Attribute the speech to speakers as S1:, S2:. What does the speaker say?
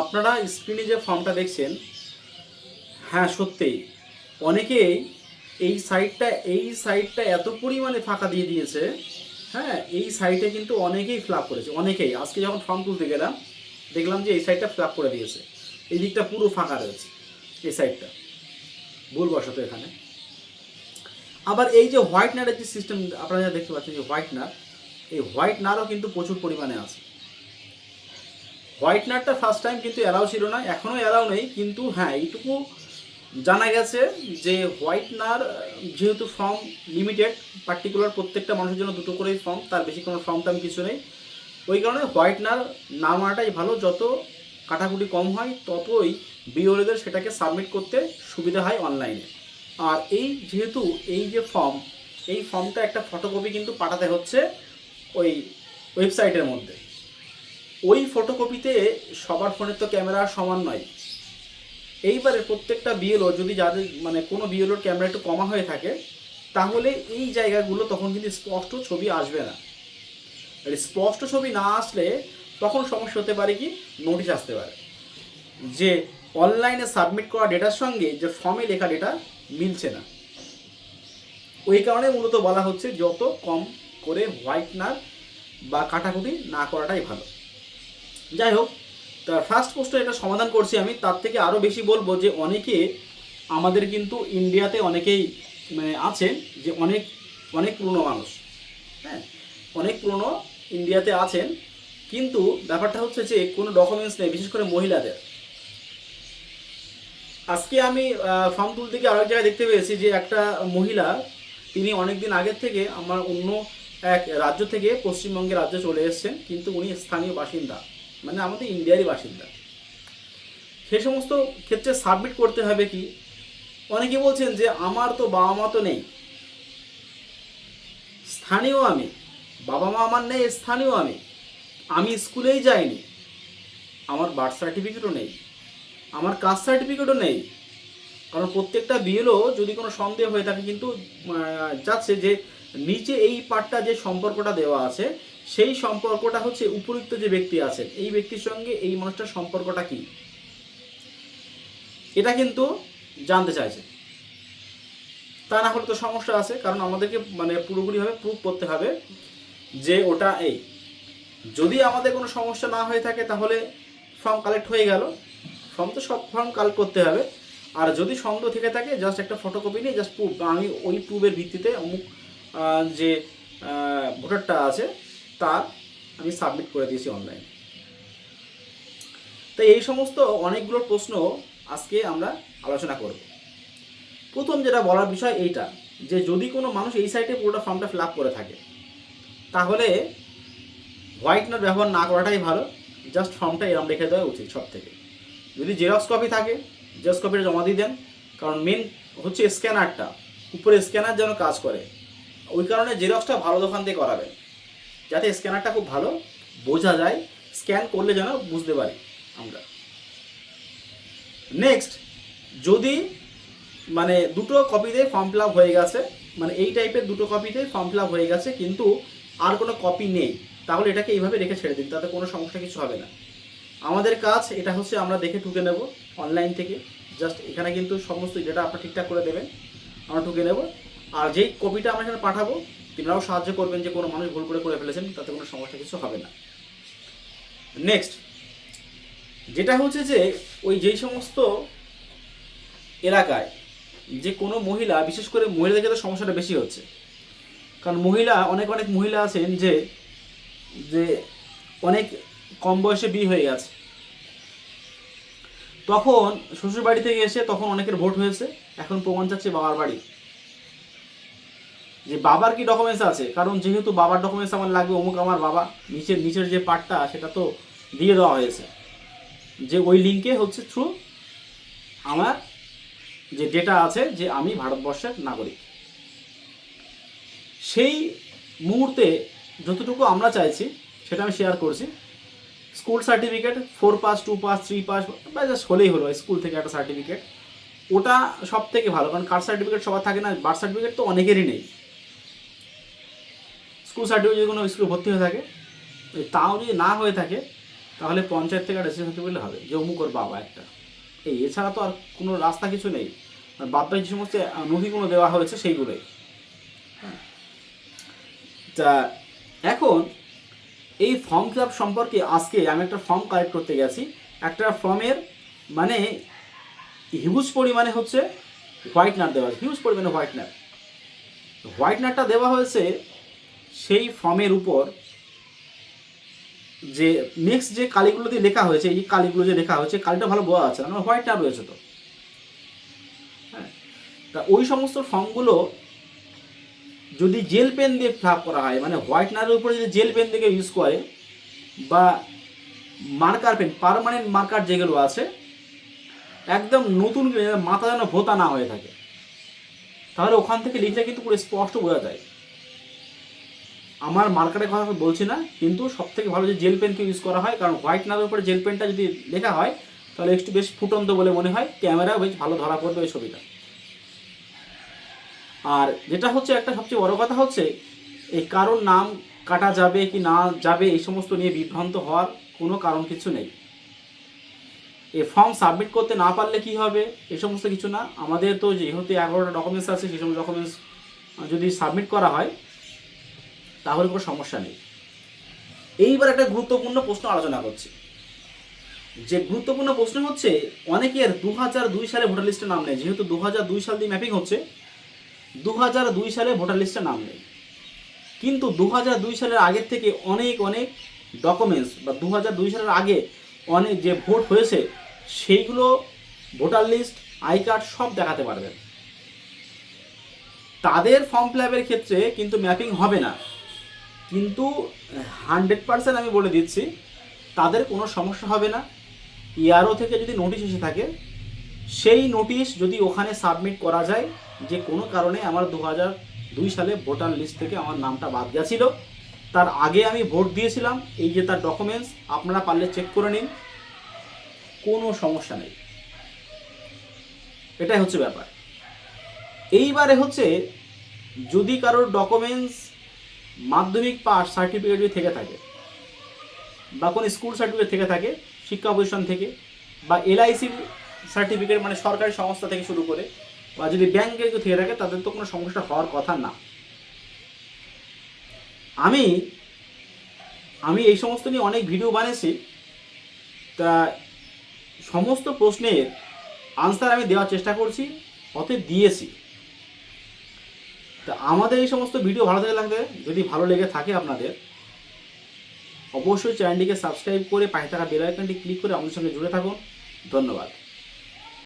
S1: আপনারা স্ক্রিনে যে ফর্মটা দেখছেন হ্যাঁ সত্যিই। অনেকেই এই সাইটটা এই সাইটটা এত পরিমাণে ফাঁকা দিয়ে দিয়েছে হ্যাঁ এই সাইটে কিন্তু অনেকেই ফ্লাপ করেছে, অনেকেই। আজকে যখন ফর্ম তুলতে গেলাম, দেখলাম যে এই সাইডটা ফ্লাপ করে দিয়েছে। এই দিকটা পুরো ফাঁকা রয়েছে, এই সাইডটা ভুলবশত এখানে। আবার এই যে হোয়াইটনারের যে সিস্টেম আপনারা দেখতে পাচ্ছেন যে হোয়াইটনার এই হোয়াইটনারও কিন্তু প্রচুর পরিমাণে আছে। হোয়াইটনারটা ফার্স্ট টাইম কিন্তু অ্যালাউ ছিল না এখনও অ্যালাউ নেই, কিন্তু হ্যাঁ এইটুকু জানা গেছে যে হোয়াইটনার যেহেতু ফর্ম লিমিটেড পার্টিকুলার প্রত্যেকটা মানুষের জন্য দুটো করেই ফর্ম তার বেশি কোনো ফর্ম টাম কিছু নেই। ওই কারণে হোয়াইটনার না মারাটাই ভালো, যত কাটাকুটি কম হয়, ততই বিওলেদের সেটাকে সাবমিট করতে সুবিধা হয় অনলাইনে আর এই যেহেতু এই যে ফর্ম এই ফর্মটা একটা ফটোকপি কিন্তু পাঠাতে হচ্ছে ওই ওয়েবসাইটের মধ্যে। ওই ফটোকপিতে সবার ফোনের তো ক্যামেরা সমান নয়। এইবারে প্রত্যেকটা বিএলও যদি যাদের মানে কোনো বিএলওর ক্যামেরা একটু কমা হয়ে থাকে, তাহলে এই জায়গাগুলো তখন কিন্তু স্পষ্ট ছবি আসবে না। স্পষ্ট ছবি না আসলে তখন সমস্যা হতে পারে কি? নোটিশ আসতে পারে। যে অনলাইনে সাবমিট করা ডেটার সঙ্গে যে ফর্মে লেখা ডেটা মিলছে না। ওই কারণে মূলত বলা হচ্ছে যত কম করে হোয়াইটনার বা কাটাকুটি না করাটাই ভালো। যাই হোক, তা ফার্স্ট পোস্টে এটা সমাধান করছি আমি, তার থেকে আরও বেশি বলব যে অনেকে আমাদের কিন্তু ইন্ডিয়াতে অনেকেই মানে আছেন যে অনেক অনেক পুরনো মানুষ হ্যাঁ? অনেক পুরনো ইন্ডিয়াতে আছেন, কিন্তু ব্যাপারটা হচ্ছে যে কোনো ডকুমেন্টস নেই, বিশেষ করে মহিলাদের। আজকে আমি ফর্ম তুলতে গিয়ে আরেক জায়গায় দেখতে পেয়েছি যে একটা মহিলা, তিনি অনেক দিন আগের থেকে আমার অন্য এক রাজ্য থেকে পশ্চিমবঙ্গের রাজ্যে চলে এসেছেন, কিন্তু উনি স্থানীয় বাসিন্দা। মানে আমাদের ইন্ডিয়ারই বাসিন্দা। সে সমস্ত ক্ষেত্রে সাবমিট করতে হবে কি? অনেকে বলছেন যে, আমার তো বাবা মা তো নেই। স্থানীয় আমি। বাবা মা আমার নেই, স্থানীয় আমি। আমি স্কুলেই যাইনি। আমার বার্থ সার্টিফিকেটও নেই। আমার কাস্ট সার্টিফিকেটও নেই। কারণ প্রত্যেকটা বিএলও যদি কোনো সন্দেহ হয়ে থাকে, কিন্তু যাচ্ছে যে, নিচে এই পার্টটা যে সম্পর্কটা দেওয়া আছে সেই সম্পর্কটা হচ্ছে উপযুক্ত যে ব্যক্তি আছেন, এই ব্যক্তির সঙ্গে এই মানুষটার সম্পর্কটা কি? এটা কিন্তু জানতে চাইছে তা না হলে তো সমস্যা আছে, কারণ আমাদেরকে মানে পুরোপুরিভাবে প্রুভ করতে হবে যে ওটা এই। যদি আমাদের কোনো সমস্যা না হয়ে থাকে, তাহলে ফর্ম কালেক্ট হয়ে গেল। ফর্ম তো সব ফর্ম কালেক্ট করতে হবে। আর যদি সন্দেহ থেকে থাকে জাস্ট একটা ফটোকপি নিয়ে জাস্ট প্রুফ আমি ওই প্রুফের ভিত্তিতে অমুক যে ভোটারটা আছে তার আমি সাবমিট করে দিয়েছি অনলাইন তো এই সমস্ত অনেকগুলো প্রশ্ন আজকে আমরা আলোচনা করব। প্রথম যেটা বলার বিষয় এইটা, যে যদি কোনো মানুষ এই সাইটে পুরোটা ফর্মটা ফিল করে থাকে, তাহলে হোয়াইটনার ব্যবহার না করাটাই ভালো জাস্ট ফর্মটা এরম রেখে দেওয়া উচিত সব থেকে যদি জেরক্স কপি থাকে জেরক্স কপিটা জমা দিয়ে দেন, কারণ মেন হচ্ছে স্ক্যানারটা উপরে স্ক্যানার যেন কাজ করে, ওই কারণে জেরক্সটা ভালো দোকান থেকে করাবেন। যাতে স্ক্যানারটা খুব ভালো বোঝা যায়। স্ক্যান করলে যেন বুঝতে পারি আমরা। নেক্সট যদি মানে দুটো কপিতে ফর্ম ফিল হয়ে গেছে মানে এই টাইপের দুটো কপিতে ফর্ম ফিল হয়ে গেছে, কিন্তু আর কোনো কপি নেই, তাহলে এটাকে এইভাবে রেখে ছেড়ে দিন, তাতে কোনো সমস্যা কিছু হবে না। আমাদের কাজ এটা হচ্ছে আমরা দেখে টুকে নেব অনলাইন থেকে। জাস্ট এখানে কিন্তু সমস্ত ডেটা আপনার ঠিকঠাক করে দেবেন, আমরা টুকে নেব। আর যেই কপিটা আমরা এখানে পাঠাবো তিনারাও সাহায্য করবেন যে কোনো মানুষ ভুল করে করে ফেলেছেন, তাতে কোনো সমস্যা কিছু হবে না। নেক্সট যেটা হচ্ছে যে ওই যেই সমস্ত এলাকায় যে কোনো মহিলা, বিশেষ করে মহিলাদের ক্ষেত্রে সমস্যাটা বেশি হচ্ছে। কারণ মহিলা, অনেক অনেক মহিলা আছেন যে যে অনেক কম বয়সে বিয়ে হয়ে গেছে। তখন শ্বশুর বাড়ি থেকে এসে তখন অনেকের ভোট হয়েছে, এখন প্রমাণ চাচ্ছে বাবার বাড়ি। যে বাবার কি ডকুমেন্টস আছে? কারণ যেহেতু বাবার ডকুমেন্টস আমার লাগবে, অমুক আমার বাবা, নিচের নিচের যে পার্টটা সেটা তো দিয়ে দেওয়া হয়েছে। যে ওই লিঙ্কে হচ্ছে থ্রু আমার যে ডেটা আছে যে আমি ভারতবর্ষের নাগরিক। সেই মুহূর্তে যতটুকু আমরা চাইছি, সেটা আমি শেয়ার করছি। School certificate four pass two pass three pass বা জাস্ট হলেই হলো স্কুল থেকে একটা সার্টিফিকেট ওটা সব থেকে ভালো, কারণ কাস্ট সার্টিফিকেট সবার থাকে না বার্থ সার্টিফিকেট তো অনেকেরই নেই। স্কুল সার্টিফিকেট যদি কোনো স্কুলে ভর্তি হয়ে থাকে তাও যদি না হয়ে থাকে তাহলে পঞ্চায়েত থেকে একটা রেজিস্ট্রেশন সার্টিফিকেট হবে। যে অমুক ওর বাবা একটা। এই এছাড়া তো আর কোনো রাস্তা কিছু নেই। আর বাদ যে সমস্ত আহ, নথিগুলো দেওয়া হয়েছে সেইগুলোই। তা এখন এই ফর্ম ফিল আপ সম্পর্কে আজকে আমি একটা ফর্ম কালেক্ট করতে গেছি। একটা ফর্মের মানে হিউজ পরিমাণে হচ্ছে হোয়াইটনার দেওয়া হিউজ পরিমাণে হোয়াইটনার হোয়াইটনারটা দেওয়া হয়েছে সেই ফর্মের উপর যে নেক্সট যে কালিগুলো দিয়ে লেখা হয়েছে, এই কালিগুলো যে লেখা হয়েছে, কালিটা ভালো বোঝা যাচ্ছে না হোয়াইটনার রয়েছে তো। হ্যাঁ তা ওই সমস্ত ফর্মগুলো যদি জেল পেন দিয়ে ফিল করা হয় মানে হোয়াইটনারের উপরে যদি জেল পেন থেকে ইউজ করে, বা মার্কার পেন পারমানেন্ট মার্কার যেগুলো আছে, একদম নতুন মাথা যেন ভোতা না হয়ে থাকে, তাহলে ওখান থেকে লিখলে কিন্তু পুরো স্পষ্ট বোঝা যায়। আমার মার্কারের কথা বলছি না, কিন্তু সব থেকে ভালো যে জেল পেনকে ইউজ করা হয়, কারণ হোয়াইটনারের উপরে জেল পেনটা যদি লেখা হয়, তাহলে একটু বেশ ফুটন্ত বলে মনে হয় ক্যামেরা বেশ ভালো ধরা পড়বে ওই ছবিটা। আর যেটা হচ্ছে একটা সবচেয়ে বড় কথা হচ্ছে, এই কারোর নাম কাটা যাবে কি না যাবে, এই সমস্ত নিয়ে বিভ্রান্ত হওয়ার কোনো কারণ কিছু নেই। এই ফর্ম সাবমিট করতে না পারলে কি হবে, এ সমস্ত কিছু না। আমাদের তো যেহেতু এগারোটা ডকুমেন্টস আছে, সেই সমস্ত ডকুমেন্টস যদি সাবমিট করা হয় তাহলে কোনো সমস্যা নেই। এইবার একটা গুরুত্বপূর্ণ প্রশ্ন আলোচনা করছি। যে গুরুত্বপূর্ণ প্রশ্ন হচ্ছে অনেকের দু দুই সালে ভোটার লিস্টে নাম নেই। যেহেতু দু দুই সাল দিয়ে ম্যাপিং হচ্ছে দু দুই সালে ভোটার লিস্টে নাম নেই। কিন্তু দু দুই সালের আগের থেকে অনেক অনেক ডকুমেন্টস বা দু দুই সালের আগে অনেক যে ভোট হয়েছে, সেইগুলো ভোটার লিস্ট, আই কার্ড সব দেখাতে পারবেন। তাদের ফর্ম ফিল ক্ষেত্রে কিন্তু ম্যাপিং হবে না। কিন্তু হান্ড্রেড পার্সেন্ট আমি বলে দিচ্ছি, তাদের কোনো সমস্যা হবে না। ইয়ারও থেকে যদি নোটিশ এসে থাকে, সেই নোটিশ যদি ওখানে সাবমিট করা যায়, যে কোনো কারণে আমার দু হাজার দুই সালে ভোটার লিস্ট থেকে আমার নামটা বাদ গেছিল, তার আগে আমি ভোট দিয়েছিলাম, এই যে তার ডকুমেন্টস আপনারা পারলে চেক করে নিন। কোনো সমস্যা নেই। এটাই হচ্ছে ব্যাপার। এইবারে হচ্ছে, যদি কারোর ডকুমেন্টস মাধ্যমিক পাস সার্টিফিকেট যদি থেকে থাকে, বা কোনো স্কুল সার্টিফিকেট থেকে থাকে, শিক্ষা প্রতিষ্ঠান থেকে, বা এলআইসির সার্টিফিকেট মানে সরকারি সংস্থা থেকে শুরু করে, বা যদি ব্যাংকে কেউ থেকে থাকে তাদের তো কোনো সমস্যা হওয়ার কথা না। আমি আমি এই সমস্ত নিয়ে অনেক ভিডিও বানিয়েছি। তা সমস্ত প্রশ্নের আনসার আমি দেওয়ার চেষ্টা করছি, অতএব দিয়েছি। তা আমাদের এই সমস্ত ভিডিও ভালো থেকে লাগবে যদি ভালো লেগে থাকে আপনাদের, অবশ্যই চ্যানেলটিকে সাবস্ক্রাইব করে পাশে থাকা বেল আইকনটি ক্লিক করে আমাদের সঙ্গে জুড়ে থাকুন। ধন্যবাদ।